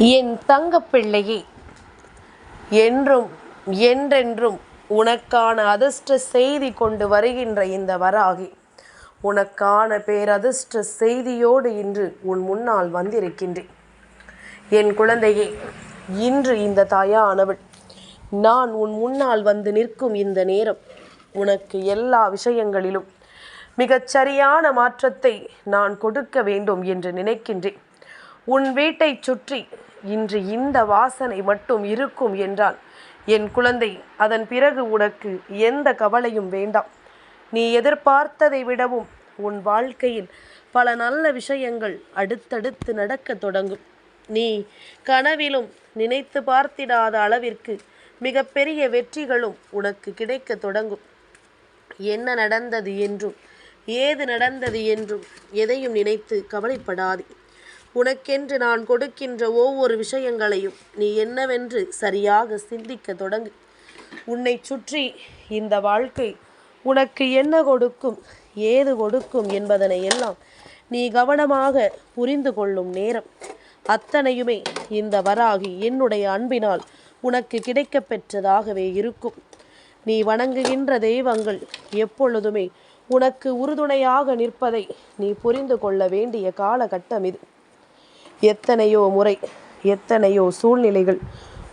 என் தங்கப்பிள்ளையே என்றும் என்றென்றும் உனக்கான அதிர்ஷ்ட செய்தி கொண்டு வருகின்ற இந்த வராகி உனக்கான பேரதிர்ஷ்ட செய்தியோடு இன்று உன் முன்னால் வந்திருக்கின்றேன். என் குழந்தையே இன்று இந்த தாயானவள் நான் உன் முன்னால் வந்து நிற்கும் இந்த நேரம் உனக்கு எல்லா விஷயங்களிலும் மிகச் சரியான மாற்றத்தை நான் கொடுக்க வேண்டும் என்று நினைக்கின்றேன். உன் வீட்டைச் சுற்றி இன்று இந்த வாசனை மட்டும் இருக்கும் என்றான். என் குழந்தை அதன் பிறகு உனக்கு எந்த கவலையும் வேண்டாம். நீ எதிர்பார்த்ததை விடவும் உன் வாழ்க்கையில் பல நல்ல விஷயங்கள் அடுத்தடுத்து நடக்கத் தொடங்கும். நீ கனவிலும் நினைத்து பார்த்திடாத அளவிற்கு மிகப்பெரிய வெற்றிகளும் உனக்கு கிடைக்கத் தொடங்கும். என்ன நடந்தது என்றும் ஏது நடந்தது என்றும் எதையும் நினைத்து கவலைப்படாதே. உனக்கென்று நான் கொடுக்கின்ற ஒவ்வொரு விஷயங்களையும் நீ என்னவென்று சரியாக சிந்திக்க தொடங்கு. உன்னை சுற்றி இந்த வாழ்க்கை உனக்கு என்ன கொடுக்கும் ஏது கொடுக்கும் என்பதனை எல்லாம் நீ கவனமாக புரிந்து கொள்ளும் நேரம். அத்தனையுமே இந்த வராகி என்னுடைய அன்பினால் உனக்கு கிடைக்கப் பெற்றதாகவே இருக்கும். நீ வணங்குகின்ற தெய்வங்கள் எப்பொழுதுமே உனக்கு உறுதுணையாக நிற்பதை நீ புரிந்து கொள்ள வேண்டிய காலகட்டம் இது. எத்தனையோ முறை எத்தனையோ சூழ்நிலைகள்.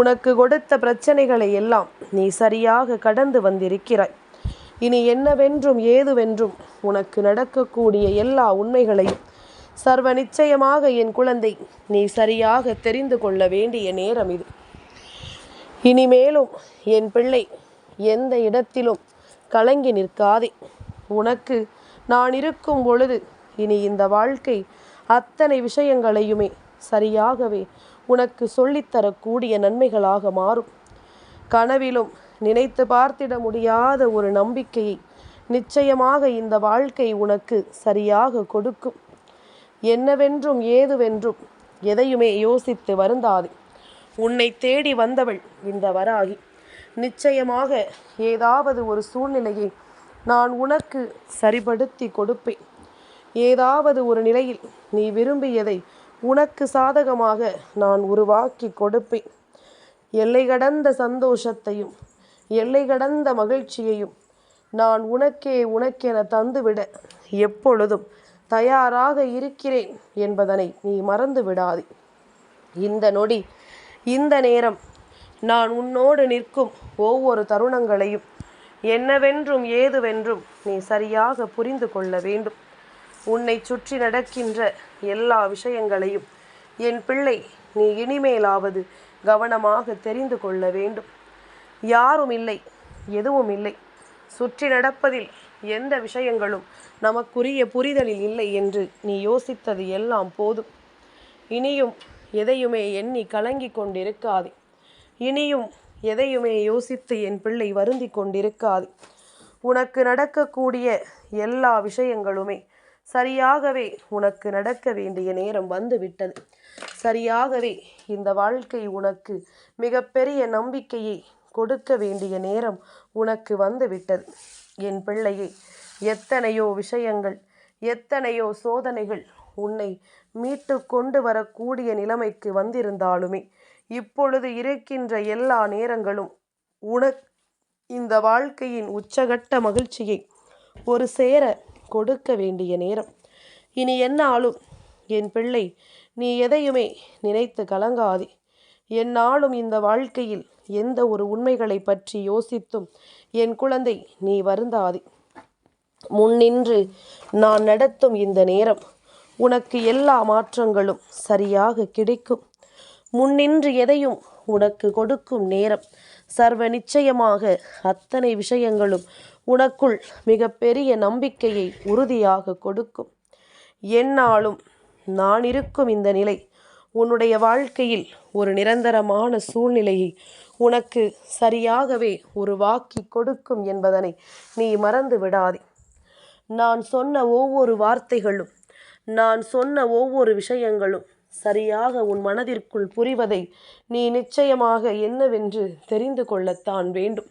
உனக்கு கொடுத்த பிரச்சனைகளை எல்லாம் நீ சரியாக கடந்து வந்திருக்கிறாய். இனி என்னவென்றும் ஏதுவென்றும் உனக்கு நடக்கக்கூடிய எல்லா உண்மைகளையும் சர்வ நிச்சயமாக என் குழந்தை நீ சரியாக தெரிந்து கொள்ள வேண்டிய நேரம் இது. இனிமேலும் என் பிள்ளை எந்த இடத்திலும் கலங்கி நிற்காதே. உனக்கு நான் இருக்கும் பொழுது இனி இந்த வாழ்க்கை அத்தனை விஷயங்களையுமே சரியாகவே உனக்கு சொல்லித்தரக்கூடிய நன்மைகளாக மாறும். கனவிலும் நினைத்து பார்த்திட முடியாத ஒரு நம்பிக்கையை நிச்சயமாக இந்த வாழ்க்கை உனக்கு சரியாக கொடுக்கும். என்னவென்றும் ஏதுவென்றும் எதையுமே யோசித்து வருந்தாது. உன்னை தேடி வந்தவள் இந்த வராகி. நிச்சயமாக ஏதாவது ஒரு சூழ்நிலையை நான் உனக்கு சரிபடுத்தி கொடுப்பேன். ஏதாவது ஒரு நிலையில் நீ விரும்பியதை உனக்கு சாதகமாக நான் உருவாக்கி கொடுப்பேன். எல்லை கடந்த சந்தோஷத்தையும் எல்லை கடந்த மகிழ்ச்சியையும் நான் உனக்கே உனக்கென தந்துவிட எப்பொழுதும் தயாராக இருக்கிறேன் என்பதனை நீ மறந்து விடாதே இந்த நொடி இந்த நேரம் நான் உன்னோடு நிற்கும் ஒவ்வொரு தருணங்களையும் என்னவென்றும் ஏதுவென்றும் நீ சரியாக புரிந்து கொள்ள வேண்டும். உன்னை சுற்றி நடக்கின்ற எல்லா விஷயங்களையும் என் பிள்ளை நீ இனிமேலாவது கவனமாக தெரிந்து கொள்ள வேண்டும். யாரும் இல்லை எதுவும் இல்லை. சுற்றி நடப்பதில் எந்த விஷயங்களும் நமக்குரிய புரிதலில் இல்லை என்று நீ யோசித்தது எல்லாம் போதும். இனியும் எதையுமே எண்ணி கலங்கி கொண்டிருக்காதே. இனியும் எதையுமே யோசித்து என் பிள்ளை வருந்தி கொண்டிருக்காது. உனக்கு நடக்கக்கூடிய எல்லா விஷயங்களுமே சரியாகவே உனக்கு நடக்க வேண்டிய நேரம் வந்து விட்டது சரியாகவே இந்த வாழ்க்கை உனக்கு மிகப்பெரிய நம்பிக்கையை கொடுக்க வேண்டிய நேரம் உனக்கு வந்து விட்டது என் பிள்ளையை எத்தனையோ விஷயங்கள் எத்தனையோ சோதனைகள் உன்னை மீட்டு கொண்டு வரக்கூடிய நிலைமைக்கு வந்திருந்தாலுமே இப்பொழுது இருக்கின்ற எல்லா நேரங்களும் உனக் இந்த வாழ்க்கையின் உச்சகட்ட மகிழ்ச்சியை ஒரு சேர கொடுக்க வேண்டிய நேரம். இனி என்னாலும்? என் பிள்ளை நீ எதையுமே நினைத்து கலங்காதே. என்னாலும் இந்த வாழ்க்கையில் எந்த ஒரு உண்மைகளை பற்றி யோசித்தும் என் குழந்தை நீ வருந்தாதே. முன்னின்று நான் நடத்தும் இந்த நேரம் உனக்கு எல்லா மாற்றங்களும் சரியாக கிடைக்கும். முன்னின்று எதையும் உனக்கு கொடுக்கும் நேரம் சர்வ நிச்சயமாக அத்தனை விஷயங்களும் உனக்குள் மிகப்பெரிய நம்பிக்கையை உறுதியாக கொடுக்கும். என்னாலும் நான் இருக்கும் இந்த நிலை உன்னுடைய வாழ்க்கையில் ஒரு நிரந்தரமான சூழ்நிலையை உனக்கு சரியாகவே உருவாக்கி கொடுக்கும் என்பதனை நீ மறந்து விடாதே. நான் சொன்ன ஒவ்வொரு வார்த்தைகளும் நான் சொன்ன ஒவ்வொரு விஷயங்களும் சரியாக உன் மனதிற்குள் புரிவதை நீ நிச்சயமாக என்னவென்று தெரிந்து கொள்ளத்தான் வேண்டும்.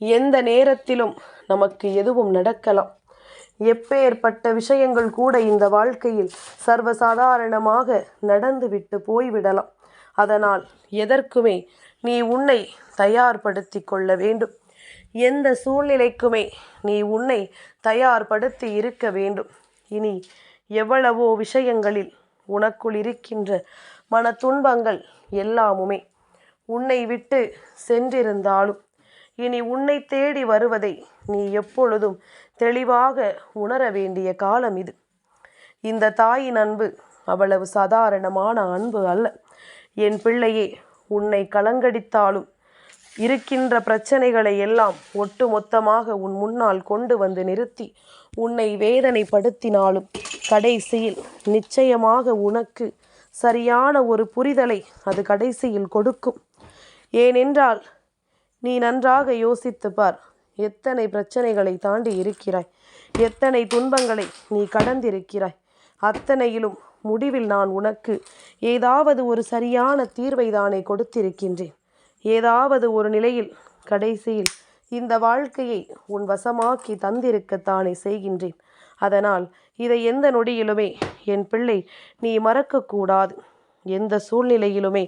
எந்த நேரத்திலும் நமக்கு எதுவும் நடக்கலாம். எப்பேற்பட்ட விஷயங்கள் கூட இந்த வாழ்க்கையில் சர்வசாதாரணமாக நடந்துவிட்டு போய்விடலாம். அதனால் எதற்குமே நீ உன்னை தயார்படுத்தி கொள்ள வேண்டும். எந்த சூழ்நிலைக்குமே நீ உன்னை தயார்படுத்தி இருக்க வேண்டும். இனி எவ்வளவோ விஷயங்களில் உனக்குள் இருக்கின்ற மன துன்பங்கள் எல்லாமுமே உன்னை விட்டு சென்றிருந்தாலும் இனி உன்னை தேடி வருவதை நீ எப்பொழுதும் தெளிவாக உணர வேண்டிய காலம் இது. இந்த தாயின் அன்பு அவ்வளவு சாதாரணமான அன்பு அல்ல. என் பிள்ளையே உன்னை கலங்கடித்தாலும் இருக்கின்ற பிரச்சனைகளை எல்லாம் ஒட்டுமொத்தமாக உன் முன்னால் கொண்டு வந்து நிறுத்தி உன்னை வேதனைப்படுத்தினாலும் கடைசியில் நிச்சயமாக உனக்கு சரியான ஒரு புரிதலை அது கடைசியில் கொடுக்கும். ஏனென்றால் நீ நன்றாக யோசித்து பார். எத்தனை பிரச்சனைகளை தாண்டி இருக்கிறாய்? எத்தனை துன்பங்களை நீ கடந்திருக்கிறாய்? அத்தனையிலும் முடிவில் நான் உனக்கு ஏதாவது ஒரு சரியான தீர்வை தானே கொடுத்திருக்கின்றேன். ஏதாவது ஒரு நிலையில் கடைசியில் இந்த வாழ்க்கையை உன் வசமாக்கி தந்திருக்கத்தானே செய்கின்றேன். அதனால் இதை எந்த நொடியிலுமே என் பிள்ளை நீ மறக்கக்கூடாது. எந்த சூழ்நிலையிலுமே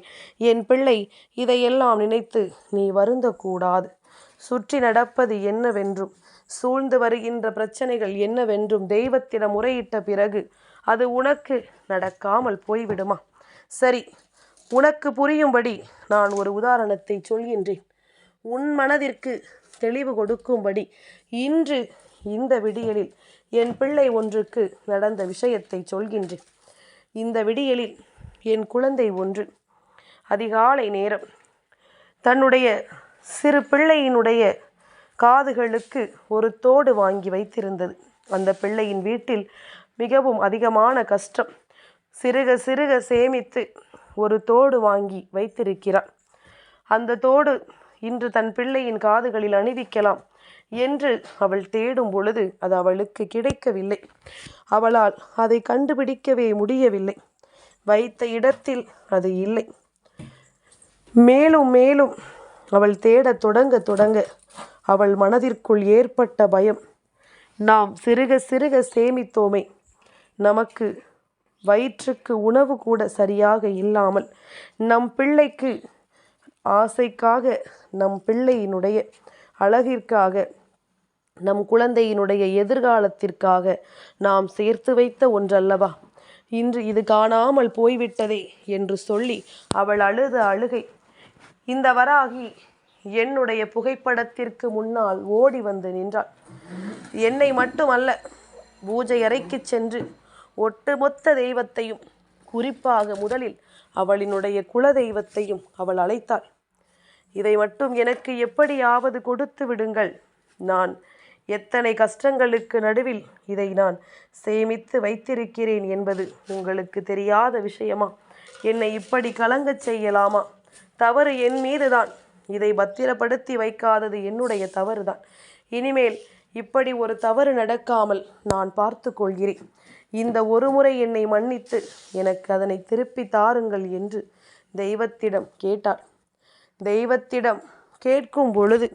என் பிள்ளை இதையெல்லாம் நினைத்து நீ வருந்தக்கூடாது. சுற்றி நடப்பது என்னவென்றும் சூழ்ந்து வருகின்ற பிரச்சனைகள் என்னவென்றும் தெய்வத்திடம் முறையிட்ட பிறகு அது உனக்கு நடக்காமல் போய்விடுமா? சரி உனக்கு புரியும்படி நான் ஒரு உதாரணத்தை சொல்கின்றேன். உன் மனதிற்கு தெளிவு கொடுக்கும்படி இன்று இந்த விடியலில் என் பிள்ளை ஒன்றுக்கு நடந்த விஷயத்தை சொல்கின்றேன். இந்த விடியலில் என் குழந்தை ஒன்று. அதிகாலை நேரம். தன்னுடைய சிறு பிள்ளையினுடைய காதுகளுக்கு ஒரு தோடு வாங்கி வைத்திருந்தது. அந்த பிள்ளையின் வீட்டில் மிகவும் அதிகமான கஷ்டம். சிறுக சிறுக சேமித்து ஒரு தோடு வாங்கி வைத்திருக்கிறார் அந்த தோடு இன்று தன் பிள்ளையின் காதுகளில் அணிவிக்கலாம் என்று அவள் தேடும் பொழுது அது அவளுக்கு கிடைக்கவில்லை. அவளால் அதை கண்டுபிடிக்கவே முடியவில்லை. வைத்த இடத்தில் அது இல்லை. மேலும் மேலும் அவள் தேடத் தொடங்க தொடங்க அவள் மனதிற்குள் ஏற்பட்ட பயம். நாம் சிறுக சிறுக சேமித்தோமே. நமக்கு வயிற்றுக்கு உணவு கூட சரியாக இல்லாமல் நம் பிள்ளைக்கு ஆசைக்காக நம் பிள்ளையினுடைய அழகிற்காக நம் குழந்தையினுடைய எதிர்காலத்திற்காக நாம் சேர்த்து வைத்த ஒன்றல்லவா? இன்று இது காணாமல் போய்விட்டதே என்று சொல்லி அவள் அழுத அழுகை. இந்த வராகி என்னுடைய புகைப்படத்திற்கு முன்னால் ஓடி வந்து நின்றாள். என்னை மட்டுமல்ல பூஜை அறைக்கு சென்று ஒட்டுமொத்த தெய்வத்தையும் குறிப்பாக முதலில் அவளினுடைய குல தெய்வத்தையும் அவள் அழைத்தாள். இதை மட்டும் எனக்கு எப்படியாவது கொடுத்து விடுங்கள். நான் எத்தனை கஷ்டங்களுக்கு நடுவில் இதை நான் சேமித்து வைத்திருக்கிறேன் என்பது உங்களுக்கு தெரியாத விஷயமா? என்னை இப்படி கலங்கச் செய்யலாமா? தவறு என் மீதுதான். இதை பத்திரப்படுத்தி வைக்காதது என்னுடைய தவறுதான். இனிமேல் இப்படி ஒரு தவறு நடக்காமல் நான் பார்த்து கொள்கிறேன். இந்த ஒரு முறை என்னை மன்னித்து எனக்கு அதனை திருப்பி தாருங்கள் என்று தெய்வத்திடம் கேட்டாள் தெய்வத்திடம் கேட்கும் பொழுது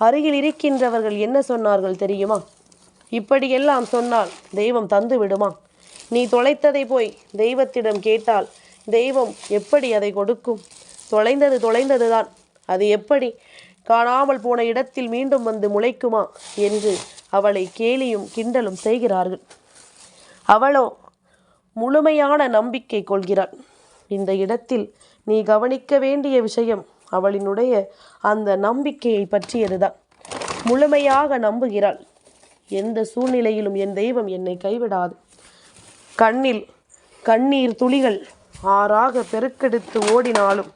அருகில் இருக்கின்றவர்கள் என்ன சொன்னார்கள் தெரியுமா? இப்படியெல்லாம் சொன்னால் தெய்வம் தந்து விடுமா? நீ தொலைத்ததை போய் தெய்வத்திடம் கேட்டால் தெய்வம் எப்படி அதை கொடுக்கும்? தொலைந்தது தொலைந்தது தான் அது எப்படி? காணாமல் போன இடத்தில் மீண்டும் வந்து முளைக்குமா? என்று அவளை கேலியும் கிண்டலும் செய்கிறார்கள். அவளோ முழுமையான நம்பிக்கை கொள்கிறாள். இந்த இடத்தில் நீ கவனிக்க வேண்டிய விஷயம் அவளினுடைய அந்த நம்பிக்கையை பற்றியதுதான். முழுமையாக நம்புகிறாள். எந்த சூழ்நிலையிலும் என் தெய்வம் என்னை கைவிடாது. கண்ணில் கண்ணீர் துளிகள் ஆறாக பெருக்கெடுத்து ஓடினாலும்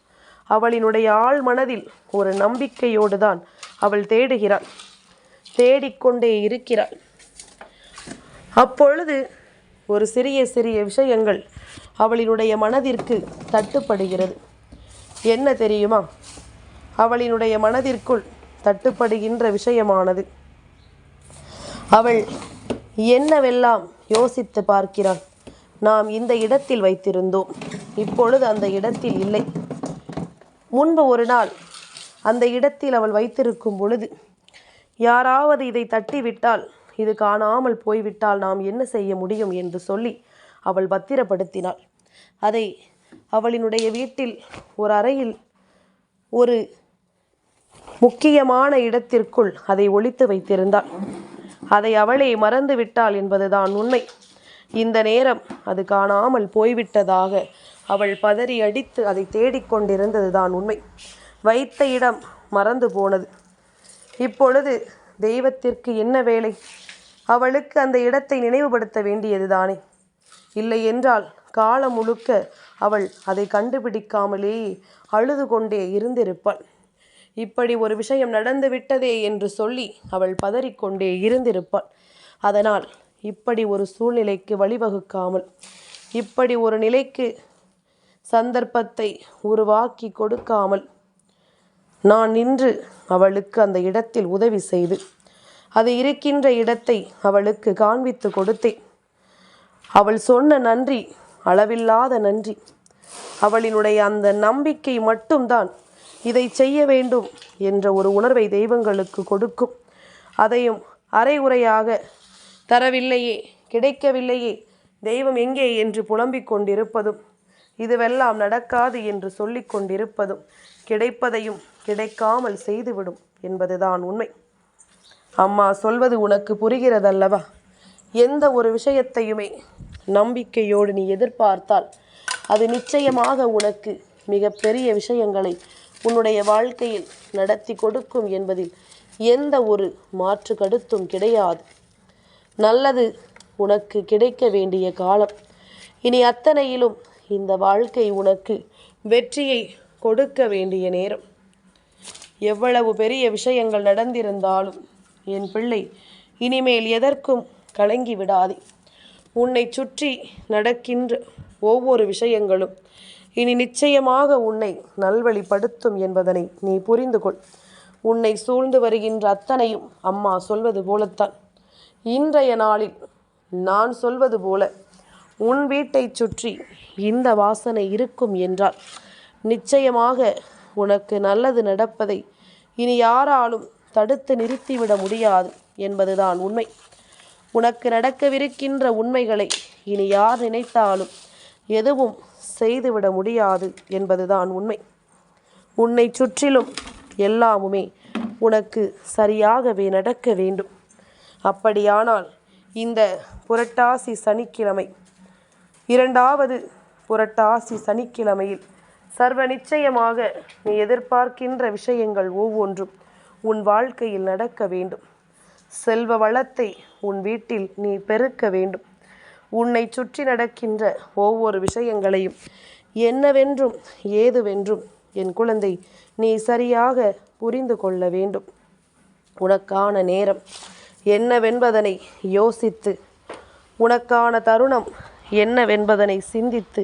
அவளினுடைய ஆழ் மனதில் ஒரு நம்பிக்கையோடு தான் அவள் தேடுகிறாள். தேடிக்கொண்டே இருக்கிறாள். அப்பொழுது ஒரு சிறிய சிறிய விஷயங்கள் அவளினுடைய மனதிற்கு தட்டுப்படுகிறது. என்ன தெரியுமா? அவளினுடைய மனதிற்குள் தட்டுப்படுகின்ற விஷயமானது. அவள் என்னவெல்லாம் யோசித்து பார்க்கிறாள்? நாம் இந்த இடத்தில் வைத்திருந்தோம். இப்பொழுது அந்த இடத்தில் இல்லை. முன்பு ஒரு நாள் அந்த இடத்தில் அவள் வைத்திருக்கும் பொழுது யாராவது இதை தட்டிவிட்டால் இது காணாமல் போய்விட்டால் நாம் என்ன செய்ய முடியும் என்று சொல்லி அவள் பத்திரப்படுத்தினாள். அதை அவளினுடைய வீட்டில் ஒரு அறையில் ஒரு முக்கியமான இடத்திற்குள் அதை ஒழித்து வைத்திருந்தாள். அதை அவளே மறந்து விட்டாள் என்பதுதான் உண்மை. இந்த நேரம் அது காணாமல் போய்விட்டதாக அவள் பதறி அடித்து அதை தேடிக்கொண்டிருந்தது தான் உண்மை. வைத்த இடம் மறந்து போனது. இப்பொழுது தெய்வத்திற்கு என்ன வேலை? அவளுக்கு அந்த இடத்தை நினைவுபடுத்த வேண்டியது தானே இல்லை என்றால் காலம் முழுக்க அவள் அதை கண்டுபிடிக்காமலே அழுது கொண்டே இருந்திருப்பாள். இப்படி ஒரு விஷயம் நடந்து விட்டதே என்று சொல்லி அவள் பதறிக்கொண்டே இருந்திருப்பாள். அதனால் இப்படி ஒரு சூழ்நிலைக்கு வழிவகுக்காமல் இப்படி ஒரு நிலைக்கு சந்தர்ப்பத்தை உருவாக்கி கொடுக்காமல் நான் நின்று அவளுக்கு அந்த இடத்தில் உதவி செய்து அது இருக்கின்ற இடத்தை அவளுக்கு காண்பித்து கொடுத்தேன். அவள் சொன்ன நன்றி அளவில்லாத நன்றி. அவளினுடைய அந்த நம்பிக்கை மட்டும்தான் இதை செய்ய வேண்டும் என்ற ஒரு உணர்வை தெய்வங்களுக்கு கொடுக்கும். அதையும் அரை உரையாக தரவில்லையே கிடைக்கவில்லையே தெய்வம் எங்கே? என்று புலம்பிக் கொண்டிருப்பதும் இதுவெல்லாம் நடக்காது என்று சொல்லிக் கொண்டிருப்பதும் கிடைப்பதையும் கிடைக்காமல் செய்துவிடும் என்பதுதான் உண்மை. அம்மா சொல்வது உனக்கு புரிகிறதல்லவா? எந்த ஒரு விஷயத்தையுமே நம்பிக்கையோடு நீ எதிர்பார்த்தால் அது நிச்சயமாக உனக்கு மிகப்பெரிய விஷயங்களை உன்னுடைய வாழ்க்கையில் நடத்தி கொடுக்கும் என்பதில் எந்த ஒரு மாற்று கருத்தும் கிடையாது. நல்லது உனக்கு கிடைக்க வேண்டிய காலம். இனி அத்தனையிலும் இந்த வாழ்க்கை உனக்கு வெற்றியை கொடுக்க வேண்டிய நேரம். எவ்வளவு பெரிய விஷயங்கள் நடந்திருந்தாலும் என் பிள்ளை இனிமேல் எதற்கும் கலங்கி விடாதே. உன்னை சுற்றி நடக்கின்ற ஒவ்வொரு விஷயங்களும் இனி நிச்சயமாக உன்னை நல்வழிப்படுத்தும் என்பதனை நீ புரிந்து கொள். உன்னை சூழ்ந்து வருகின்ற அத்தனையும் அம்மா சொல்வது போலத்தான். இன்றைய நாளில் நான் சொல்வது போல உன் வீட்டை சுற்றி இந்த வாசனை இருக்கும் என்றால் நிச்சயமாக உனக்கு நல்லது நடப்பதை இனி யாராலும் தடுத்து நிறுத்திவிட முடியாது என்பதுதான் உண்மை. உனக்கு நடக்கவிருக்கின்ற உண்மைகளை இனி யார் நினைத்தாலும் எதுவும் செய்துவிட முடியாது என்பதுதான் உண்மை. உன்னை சுற்றிலும் எல்லாமுமே உனக்கு சரியாகவே நடக்க வேண்டும். அப்படியானால் இந்த புரட்டாசி சனிக்கிழமை இரண்டாவது புரட்டாசி சனிக்கிழமையில் சர்வ நிச்சயமாக நீ எதிர்பார்க்கின்ற விஷயங்கள் ஒவ்வொன்றும் உன் வாழ்க்கையில் நடக்க வேண்டும். செல்வ வளத்தை உன் வீட்டில் நீ பெருக்க வேண்டும். உன்னை சுற்றி நடக்கின்ற ஒவ்வொரு விஷயங்களையும் என்னவென்றும் ஏதுவென்றும் என் குழந்தை நீ சரியாக புரிந்து கொள்ள வேண்டும். உனக்கான நேரம் என்னவென்பதனை யோசித்து உனக்கான தருணம் என்னவென்பதனை சிந்தித்து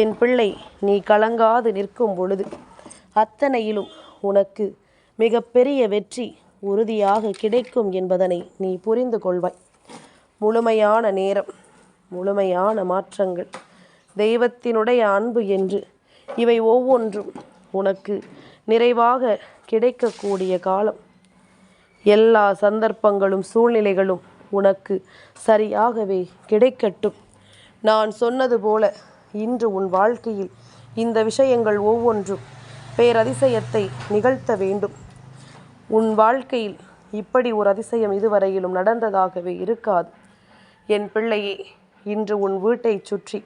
என் பிள்ளை நீ கலங்காது நிற்கும் பொழுது அத்தனையிலும் உனக்கு மிகப்பெரிய வெற்றி உறுதியாக கிடைக்கும் என்பதனை நீ புரிந்து கொள்வாய். முழுமையான நேரம் முழுமையான மாற்றங்கள் தெய்வத்தினுடைய அன்பு என்று இவை ஒவ்வொன்றும் உனக்கு நிறைவாக கிடைக்கக்கூடிய காலம். எல்லா சந்தர்ப்பங்களும் சூழ்நிலைகளும் உனக்கு சரியாகவே கிடைக்கட்டும். நான் சொன்னது போல இன்று உன் வாழ்க்கையில் இந்த விஷயங்கள் ஒவ்வொன்றும் பேரதிசயத்தை நிகழ்த்த வேண்டும். உன் வாழ்க்கையில் இப்படி ஒரு அதிசயம் இதுவரையிலும் நடந்ததாகவே இருக்காது. என் பிள்ளையே இன்று உன் வீட்டை சுற்றி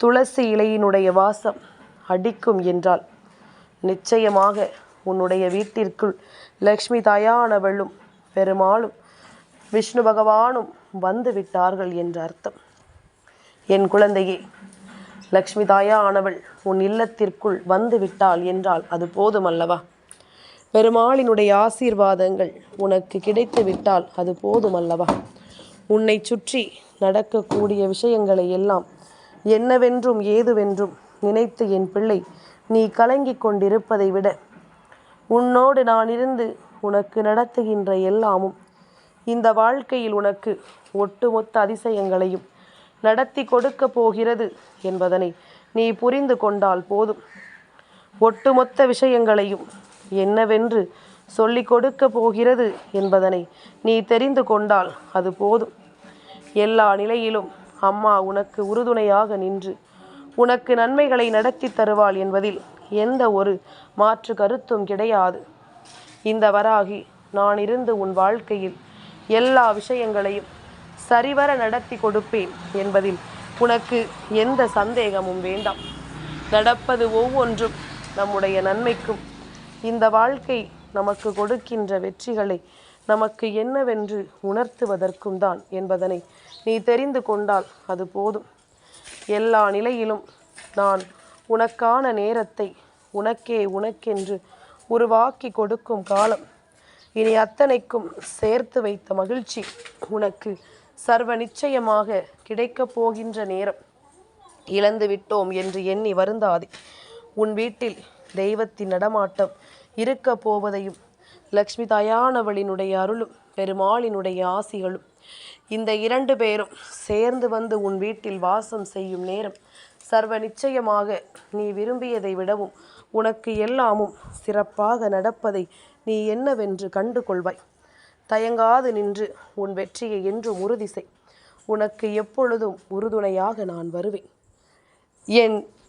துளசி இலையினுடைய வாசம் அடிக்கும் என்றால் நிச்சயமாக உன்னுடைய வீட்டிற்குள் லக்ஷ்மி தாயானவளும் பெருமாளும் விஷ்ணு பகவானும் வந்து விட்டார்கள் என்ற அர்த்தம். என் குழந்தையே லக்ஷ்மி தாயானவள் உன் இல்லத்திற்குள் வந்து விட்டாள் என்றால் அது போதுமல்லவா? பெருமாளினுடைய ஆசீர்வாதங்கள் உனக்கு கிடைத்து விட்டால் அது போதுமல்லவா? உன்னை சுற்றி நடக்கக்கூடிய விஷயங்களை எல்லாம் என்னவென்றும் ஏதுவென்றும் நினைத்து என் பிள்ளை நீ கலங்கிக் கொண்டிருப்பதை விட உன்னோடு நான் இருந்து உனக்கு நடத்துகின்ற எல்லாமும் இந்த வாழ்க்கையில் உனக்கு ஒட்டுமொத்த அதிசயங்களையும் நடத்தி கொடுக்க போகிறது என்பதனை நீ புரிந்து கொண்டால் போதும். ஒட்டுமொத்த விஷயங்களையும் என்னவென்று சொல்லிக் கொடுக்க போகிறது என்பதனை நீ தெரிந்து கொண்டால் அது போதும். எல்லா நிலையிலும் அம்மா உனக்கு உறுதுணையாக நின்று உனக்கு நன்மைகளை நடத்தி தருவாள் என்பதில் எந்த ஒரு மாற்று கருத்தும் கிடையாது. இந்த வராகி நான் இருந்து உன் வாழ்க்கையில் எல்லா விஷயங்களையும் சரிவர நடத்தி கொடுப்பேன் என்பதில் உனக்கு எந்த சந்தேகமும் வேண்டாம். நடப்பது ஒவ்வொன்றும் நம்முடைய நன்மைக்கும் இந்த வாழ்க்கை நமக்கு கொடுக்கின்ற வெற்றிகளை நமக்கு என்னவென்று உணர்த்துவதற்கும் தான் என்பதனை நீ தெரிந்து கொண்டால் அது போதும். எல்லா நிலையிலும் நான் உனக்கான நேரத்தை உனக்கே உனக்கென்று உருவாக்கி கொடுக்கும் காலம். இனி அத்தனைக்கும் சேர்த்து வைத்த மகிழ்ச்சி உனக்கு சர்வ நிச்சயமாக கிடைக்கப் போகின்ற நேரம். இழந்து விட்டோம் என்று எண்ணி வருந்தாதே. உன் வீட்டில் தெய்வத்தின் நடமாட்டம் இருக்க போவதையும் லக்ஷ்மி தாயானவளினுடைய அருளும் பெருமாளினுடைய ஆசிகளும். இந்த இரண்டு பேரும் சேர்ந்து வந்து உன் வீட்டில் வாசம் செய்யும் நேரம் சர்வ நிச்சயமாக நீ விரும்பியதை விடவும் உனக்கு எல்லாமும் சிறப்பாக நடப்பதை நீ என்னவென்று கண்டு கொள்வாய் தயங்காது நின்று உன் வெற்றியை என்றும் உறுதி செய். உனக்கு எப்பொழுதும் உறுதுணையாக நான் வருவேன். என்